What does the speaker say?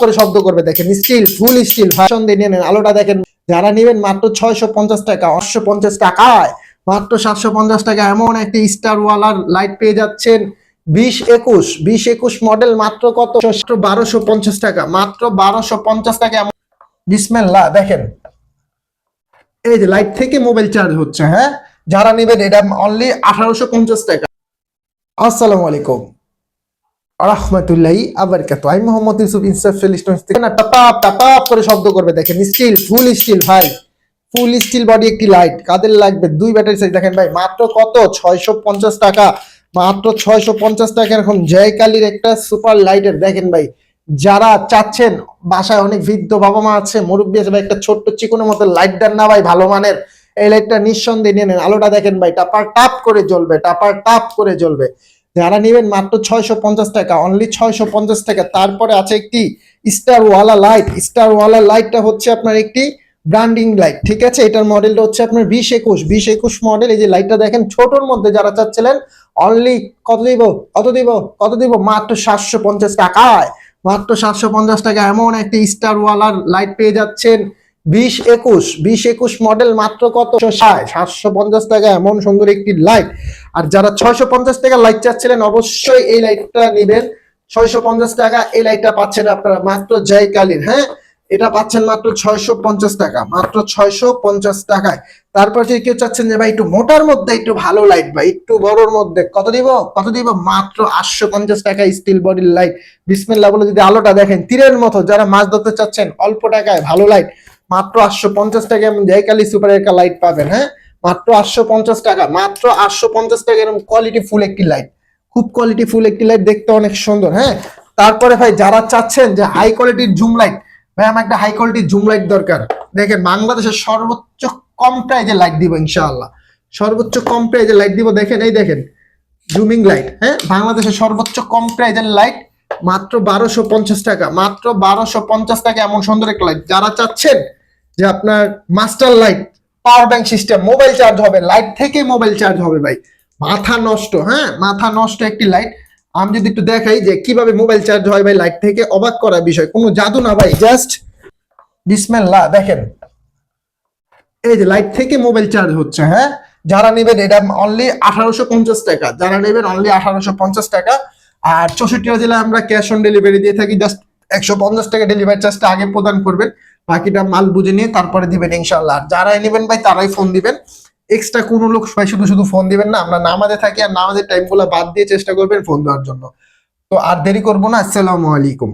করে শব্দ করবে, দেখেন স্টিল ফুল স্টিল ভাষণ দিয়ে নিয়ে নেন, আলোটা দেখেন, যারা নেবেন মাত্র ছয়শো পঞ্চাশ টাকা আটশো পঞ্চাশ টাকায়, মাত্র সাতশো পঞ্চাশ টাকা, এমন একটি স্টার ওয়ালার লাইট পেয়ে যাচ্ছেন, বিশ একুশ বিশ একুশ মডেল মাত্র কত? বারোশো পঞ্চাশ টাকা, মাত্র বারোশো পঞ্চাশ টাকা, এমন বিসমেল্লা দেখেন, এই যে লাইট থেকে মোবাইল চার্জ হচ্ছে হ্যাঁ? যারা নেবেন, এটা অনলি আঠারোশো পঞ্চাশ টাকা। আসসালামু আলাইকুম। রহমতুল্লাহি আবার কত আমি মোহাম্মদ ইউসুফ ইনস্টাফিলিস্ট না টাপাপ টাপাপ করে শব্দ করবে। দেখেন স্টিল ফুল স্টিল ভাই। ফুল স্টিল বডি একটি লাইট কাদের লাগবে? দুই ব্যাটারি সাইজ দেখেন, ভাই, মাত্র কত? ছয়শো পঞ্চাশ টাকা। মাত্র ছয়শো পঞ্চাশ টাকা। এখন জয়কালীর একটা সুপার লাইটের দেখেন, ভাই, যারা চাচ্ছেন, বাসায় অনেক বৃদ্ধ বাবা মা আছে, মুরব্বী আছে, ভাই, একটা ছোট্ট চিকনের মতো লাইট দেন না, ভাই, ভালো মানের। এই লাইটটা নিঃসন্দেহে নিয়ে নেন। আলোটা দেখেন, ভাই টাপার টাপ করে জ্বলবে টাপার টাপ করে জ্বলবে। যারা নেবেন মাত্র ছয়শো পঞ্চাশ টাকা অনলি ছয়শো পঞ্চাশ টাকা। তারপরে আছে একটি স্টার ওয়ালা লাইট স্টার ওয়ালা লাইটটা হচ্ছে আপনার একটি ব্র্যান্ডিং লাইট ঠিক আছে? এটার মডেলটা হচ্ছে আপনার বিশ একুশ। বিশ একুশ মডেল এই যে লাইটটা দেখেন, ছোটর মধ্যে যারা চাচ্ছিলেন অনলি কত দিব? কত দিব? কত দিব? মাত্র সাতশো পঞ্চাশ টাকায়। মাত্র সাতশো পঞ্চাশ টাকা এমন একটি স্টার ওয়ালার লাইট পেয়ে যাচ্ছেন বিশ একুশ। বিশ একুশ মডেল মাত্র কত? সাতশো পঞ্চাশ টাকা এমন সুন্দর একটি লাইট আর যারা ছয়শো পঞ্চাশ টাকা লাইট চাচ্ছিলেন, অবশ্যই এই লাইটটা নেবেন। ছয়শো পঞ্চাশ টাকা, এই লাইটটা পাচ্ছেন আপনারা মাত্র জয়কালীন হ্যাঁ? এটা পাচ্ছেন মাত্র ছয়শো পঞ্চাশ টাকা, মাত্র ছয়শো পঞ্চাশ টাকায়। তারপর যদি কেউ চাচ্ছেন যে, ভাই, একটু মোটার মধ্যে, একটু ভালো লাইট ভাই, একটু বড়র মধ্যে, কত দিব? কত দিব? মাত্র আটশো পঞ্চাশ টাকা স্টিল বডির লাইট বিসমিল্লা বলে যদি আলোটা দেখেন, তীরের মতো, যারা মাছ ধরতে চাচ্ছেন, অল্প টাকায় ভালো লাইট মাত্র আটশো পঞ্চাশ টাকা এমন জয়কালী সুপার একটা লাইট পাবেন হ্যাঁ? মাত্র আটশো পঞ্চাশ টাকা, মাত্র আটশো পঞ্চাশ টাকা এরকম কোয়ালিটি ফুল একটি লাইট খুব কোয়ালিটি ফুল একটি লাইট দেখতে অনেক সুন্দর হ্যাঁ? তারপরে ভাই, যারা চাচ্ছেন যে হাই কোয়ালিটির জুম লাইট ভাই, আমার একটা হাই কোয়ালিটির জুম লাইট দরকার। দেখেন, বাংলাদেশের সর্বোচ্চ কম প্রাইজে লাইট দিব ইনশাআল্লাহ। সর্বোচ্চ কম প্রাইজে লাইট দিব, দেখেন, এই দেখেন জুমিং লাইট হ্যাঁ? বাংলাদেশের সর্বোচ্চ কম প্রাইজের লাইট মাত্র বারোশো পঞ্চাশ টাকা, মাত্র বারোশো পঞ্চাশ টাকা এমন সুন্দর একটা লাইট যারা চাচ্ছেন যে আপনার master light power bank system mobile charge হবে লাইট থেকে মোবাইল চার্জ হবে ভাই। মাথা নষ্ট হ্যাঁ? মাথা নষ্ট একটি লাইট আমি যদি একটু দেখাই যে কীভাবে মোবাইল চার্জ হয় ভাই লাইট থেকে, অবাক করা বিষয়। কোনো জাদু না ভাই জাস্ট বিসমেল্লা দেখেন। এই যে লাইট থেকে মোবাইল চার্জ হচ্ছে হ্যাঁ? যারা নেবেন, এটা অনলি আঠারোশো পঞ্চাশ টাকা। যারা নেবেন অনলি আঠারোশো পঞ্চাশ টাকা। আর চৌষট্টি জেলায় আমরা ক্যাশ অন ডেলিভারি দিয়ে থাকি জাস্ট একশো পঞ্চাশ টাকা ডেলিভারি চার্জটা আগে প্রদান করবেন। বাকিটা মাল বুঝে নিয়ে তারপরে দিবেন ইনশাল্লাহ যারাই নেবেন ভাই, তারাই ফোন দিবেন। এক্সট্রা কোনো লোক ভাই, শুধু শুধু ফোন দিবেন না, আমরা নামাজে থাকি আর নামাজের টাইমগুলো বাদ দিয়ে চেষ্টা করবেন ফোন দেওয়ার জন্য। তো আর দেরি করব না, আসসালামু আলাইকুম।